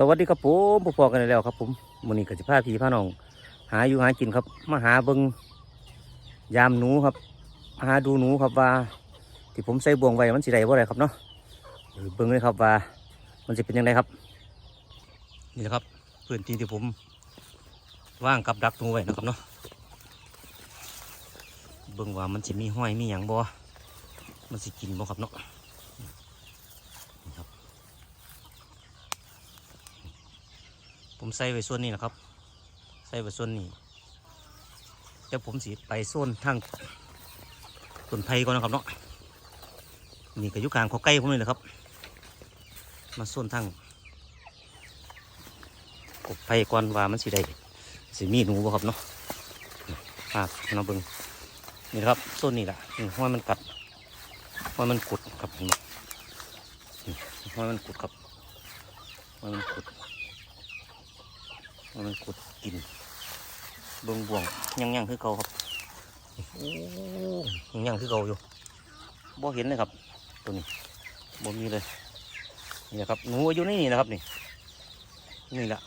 สวัสดีครับผมพบกันแล้วครับผมมื้อนี้ก็สิพาพี่พาน้อง หาอยู่หากินครับ มาหาเบิงยามหนูครับมาหาดูหนูครับว่า ที่ผมใส่บ่วงไว้มันสิได้บ่ได้ครับเนาะเดี๋ยวเบิ่งเลยครับว่า มันจะเป็นยังไงครับ นี่แหละครับพื้นที่ที่ผมว่างกับดักหนูไว้นะครับเนาะเบิงว่ามันสิมีห้อยมีหยังบ่มันสิกินบ่ครับเนาะนี่ครับ ผมใส่ไว้ส่วนนี้นะครับ ใส่ไว้ส่วนนี้เดี๋ยวผมสิไปโซนทางต้นไผ่ก่อนนะครับเนาะนี่ก็อยู่กลางเขาใกล้ผมเลยนะครับ มาโซนทางกบไผ่ก่อนว่ามันสิได้สิมีหนูบ่ครับเนาะภาพเราเบิ่งนี่นครับโซนนี้แหละนี่ห้อยมันกัดห้อยมันกุดครับเห็นไหมนี่ห้อยมันกุดครับห้อยมันกุด มันขุดกินเบิ่งบ่วงยังยังคือเก่าครับโอ้ยังยังคือเก่าอยู่บ่เห็นเลยครับ ตัวนี้บ่มีเลยนี่ครับหนูอยู่ในนี่นะครับนี่ นี่แหละ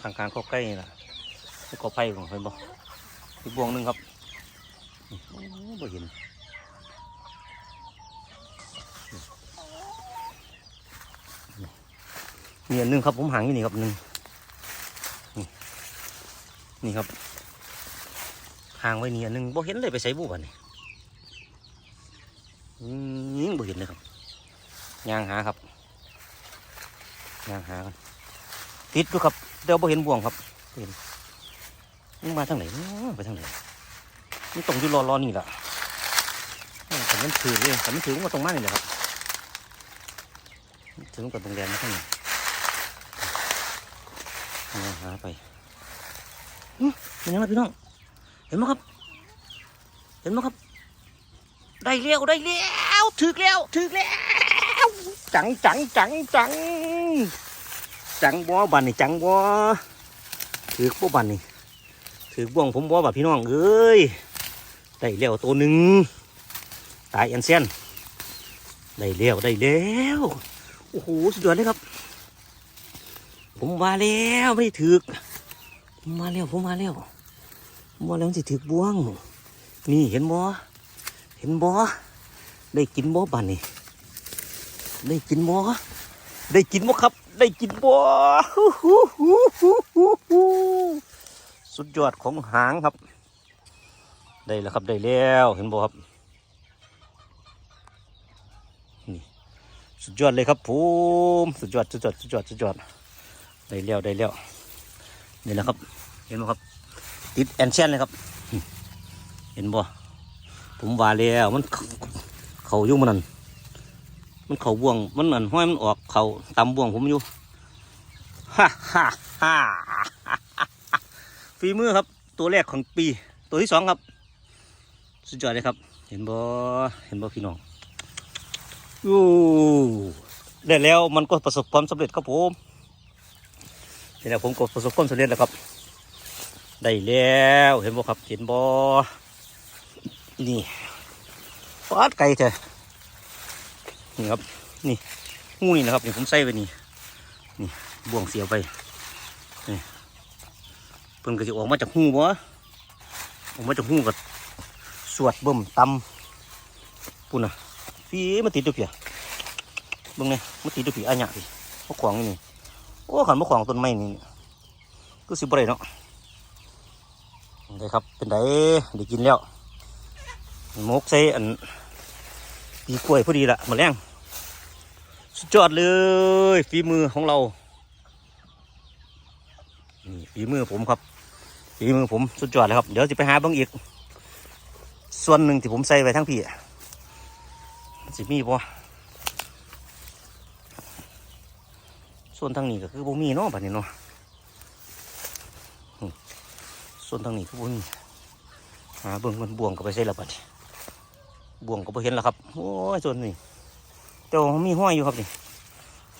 ข้างๆเข้าใกล้นี่แหละนี่ก็ไผ่ของเพิ่นบ่อีกบ่วงหนึ่งครับบ่เห็นนี่อันนึงครับผมหางอยู่นี่ครับหนึ่ง นี่ครับห่างไว้นี่อันหนึงบ่เห็นเลยไปใส่บุบันนี่ยิ่งบ่เห็นเลยครับยางหาครับยางหากันติดอยู่ครับเดี๋ยวบ่เห็นบ่วงครับเห็นมันมาทางไหนนะไปทางไหนมันตรงอยู่รอรอนี่แหละแต่มันถือเลยแต่มันถือว่าตรงมานี่แหละครับถึงกับตรงแดนนะข้างนยางหาไป เป็นยังไงพี่น้อง เห็นไหมครับ เห็นไหมครับ ได้เลี้ยวได้เลี้ยวถึกแล้วถึกแล้วจังจังจังจังจังบ่บันนี่จังบ่ถือบ่บันนี่ถือบ่วงผมบ่บ่พี่น้องเอ้ยได้เลี้ยวตัวหนึ่งตายอันเซียนได้เลี้ยวได้เลี้ยวโอ้โหสุดยอดเลยครับ ผมว่าแล้วไม่ถือ มมาแล้วผมมาแล้วผมมาแล้วสิถือบ่วง นี่เห็นบ่เห็นบ่ได้กินบ่บันนี่ได้กินบ่ได้กินบ่ครับ ได้กินบ่ฮู้ฮู้ฮู้ฮู้ฮู้ฮู้สุดยอดของหางครับ ได้แล้วครับได้แล้วเห็นบ่ครับนี่สุดยอดเลยครับผมสุดยอดสุดยอดสุดยอดสุดยอดได้แล้วได้แล้ว นี่แหละครับ เห็นไหมครับ ติดแอนเชนเลยครับ เห็นบ่ผมว่าแล้วมันเขาเขาอยู่มันนั่นมันเขาบ่วงมันนั่นห้อยมันออกเขาตำบ่วงผมอยู่ฮ่าฮ่าฮ่าฝีมือครับ ตัวแรกของปี ตัวที่สองครับ สุดยอดเลยครับ เห็นบ่เห็นบ่พี่น้องอู้ได้แล้วมันก็ประสบความสำเร็จครับผมเห็ นแล้วผมก็ประสบความสำเร็จแล้วครับ ได้แล้วเห็นบ่ครับเห็นบ่นี่ฟาดไก่เถอะนี่ครับ นี่งูนี่นะครับนี่ผมใส่ไปนี่นี่บ่วงเสียวไปนี่เพิ่นก็จะออกมาจากหูบ่ออกมาจากหูกับสวดเบิ่มตำปุ่นน่ะพี่มาติดตัวเปียเบิ่งเนี่ยมาติดตัวเปียอันหยะพี่มะขวางนี่ โอ้ขันมะขวางต้นไม้นี่ก็สิบไรเนาะได้ครับ เป็นไดได้กินแล้วมกใส่อันปีกล้วยพอดีละมาแรงสุดยอดเลยฝีมือของเรานี่ฝีมือผมครับฝีมือผมสุดยอดเลยครับ เดี๋ยวจะไปหาเบางอีก ส่วนหนึ่งที่ผมใส่ไว้ทั้งพี่อะมันสิมีบ่ ส่วนทางนี้ก็คือบ่มีเนาะบัดนี้เนาะอืมส่วนทางนี้คือบ่มีหาเบิ่งมันบ่วงก็ไปใส่ละบัดนี้บ่วงก็บ่เห็นแล้วครับโอ้ยส่วนนี้แต่ว่ามีห้อยอยู่ครับนี่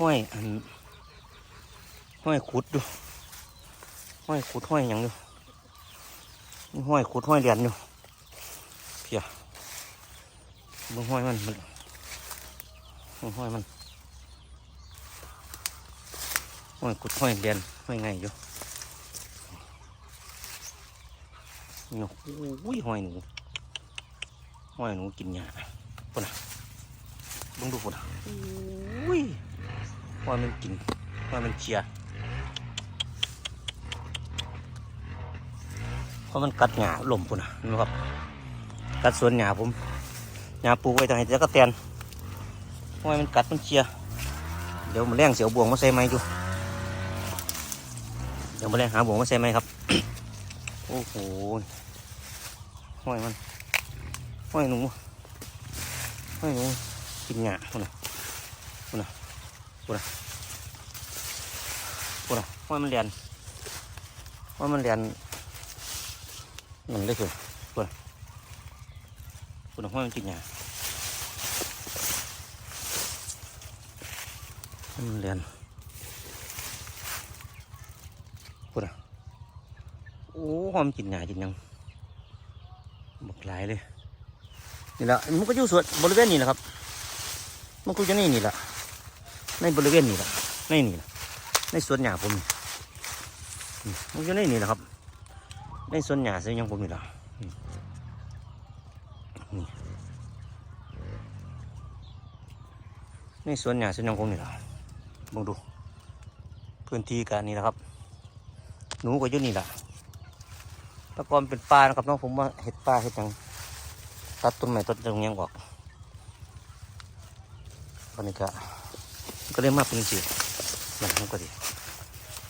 ห้อยอันห้อยขุดอยู่ห้อยขุดห้อยหยังอยู่มีห้อยขุดห้อยเหรียญอยู่เพียเบิ่งห้อยมันมันห้อยมัน หห้อยกุดห้อยเรียนห้อยไงอยู่นี่เนาะโอ้ยห้อยหนูห้อยหนูกินหญ้าปุ่นน่ะเบิ่งดูปุ่นน่ะโอ้ยห้อยมันกินห้อยมันเชียร์เพราะมันกัดหญ้าลมปุ่นน่ะเห็นะครับกัดสวนหญ้าผมหญ้าปลูกไว้ทางไหนจะกระเตียนห้อยมันกัดมันเชียร์เดี๋ยวมาแรงเสียวบ่วงมาใส่ไม้อยู่ เดี๋ยวมาแรงหาบ่วงมาใส่ไหมครับ โอ้โหห้อยมันห้อยหนูห้อยหนูกินหญ้าพุ่นน่ะพุ่นน่ะพุ่นน่ะพุ่นน่ะห้อยมันเรียนห้อยมันเรียนมันได้คือพุ่นน่ะพุ่นน่ะห้อยมันกินหญ้าห้อยมันเรียน พูดอะโอ้หอมกินหนากินยังบักหลายเลยนี่แหละมันก็อยู่ส่วนบริเวณนี้แหละครับ มันก็จะนี่นี่แหละในบริเวณนี้แหละในนี่แหละในสวนหญ้าผมนี่อืมมันอยู่ในนี่แหละครับในสวนหญ้าซึ่งยังผมนี่แหละนี่ในสวนหญ้าซึ่งยังผมนี่แหละมองดู พื้นที่การนี่แหละครับ หนูก็อยู่นี่แหละแตะกอนเป็นปลานะครับน้องผมว่าเห็ดปลาเห็ดยังตัดต้นไม้ต้นตรงยังออกวันนี้ก็ก็เลยมาเป็นสิอย่างนั้นก็ดี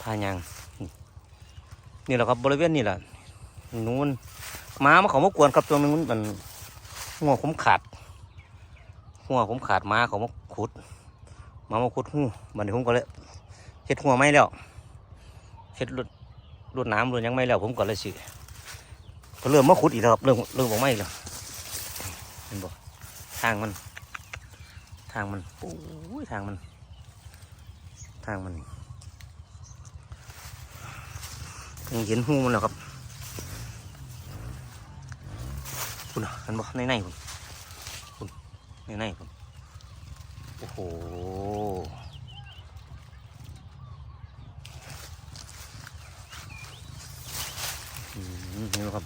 พายางนี่แหละครับบริเวณนี่แหละหนูมันหมามาเขามากวนครับตรงนึงมันมันหัวผมขาดหัวผมขาดหมาเขามาขุดหมามาขุดหูบันนี้ผมก็เลยเห็ดหัวไม่แล้วเห็ดหลุด รดน้ำรดยังไม่แล้ว ผมก็เลยสิก็เริ่มมาขุดอีกแล้วครับเริ่มเริ่มบอกไม่อีกแล้วเห็นบ่ทางมัน ทางมันโอ้ยทางมัน ทางมันยังเห็นหูมันแล้วครับคุณเห็นบ่ในในคุณคุณในในคุณโอ้โห อืมนี่ครับ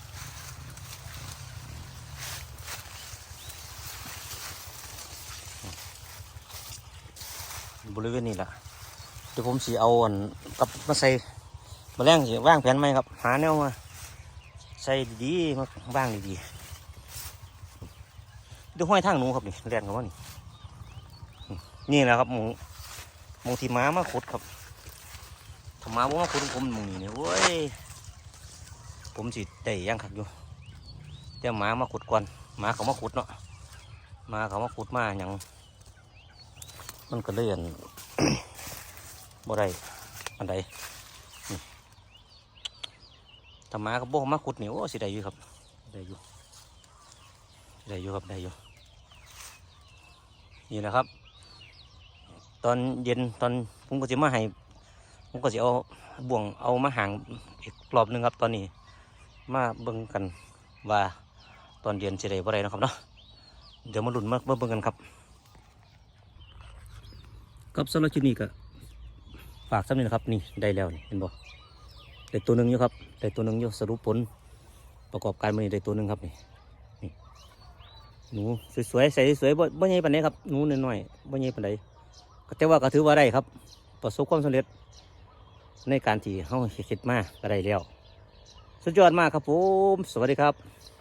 บริเวณนี้แหละเดี๋ยวผมสีเอาอันกับมาใส่มาแรงสิว่างแผนไหมครับ หาแนวมาใส่ดีๆมาว่างดีๆดูห้อยทางหนูครับนี่แรงกับว่านี่นี่แหละครับหมูหมูที่ม้ามาขุดครับถ้าม้าบ่มาขุดผมหมูนี่เนี่ยเว้ย ผมสิได้ย่างขักอยู่เดี๋ยวหมามาขุดก่อนหมาเขามาขุดเนาะหมาเขามาขุดมาอย่างมันก็เลื่อนบ่ได้อันใดนี่ถ้าหมาเขาโบมาขุดหนี่โอ้สิได้อยู่ครับได้อยู่ได้อยู่ครับได้อยู่นี่แหละครับ ตอนเย็นตอนผมก็จะมาให้ผมก็จะเอาบ่วงเอามาหางอีกรอบหนึงครับตอนนี้ มาเบิ่งกันว่าตอนเย็นจะได้บ่ได้นะครับเนาะเดี๋ยวมาลุ้นมาเบิ่งกันครับกับสำหรับคลินี้ก็ฝากสำนี้นะครับนี่ได้แล้วนี่เห็นบ่ได้ตัวหนึ่งอยู่ครับได้ตัวหนึ่งอยู่สรุปผลประกอบการมันนี่ได้ตัวหนึ่งครับนี่นี่หนูสวยๆใส่สวยๆบ่บ่ใหญ่ปานใดครับหนูน้อยๆบ่ใหญ่ปานใดก็แต่ว่าก็ถือว่าได้ครับ ประสบความสำเร็จในการที่เฮาเฮ็ดมาก็ได้แล้ว สุดยอดมากครับผม สวัสดีครับ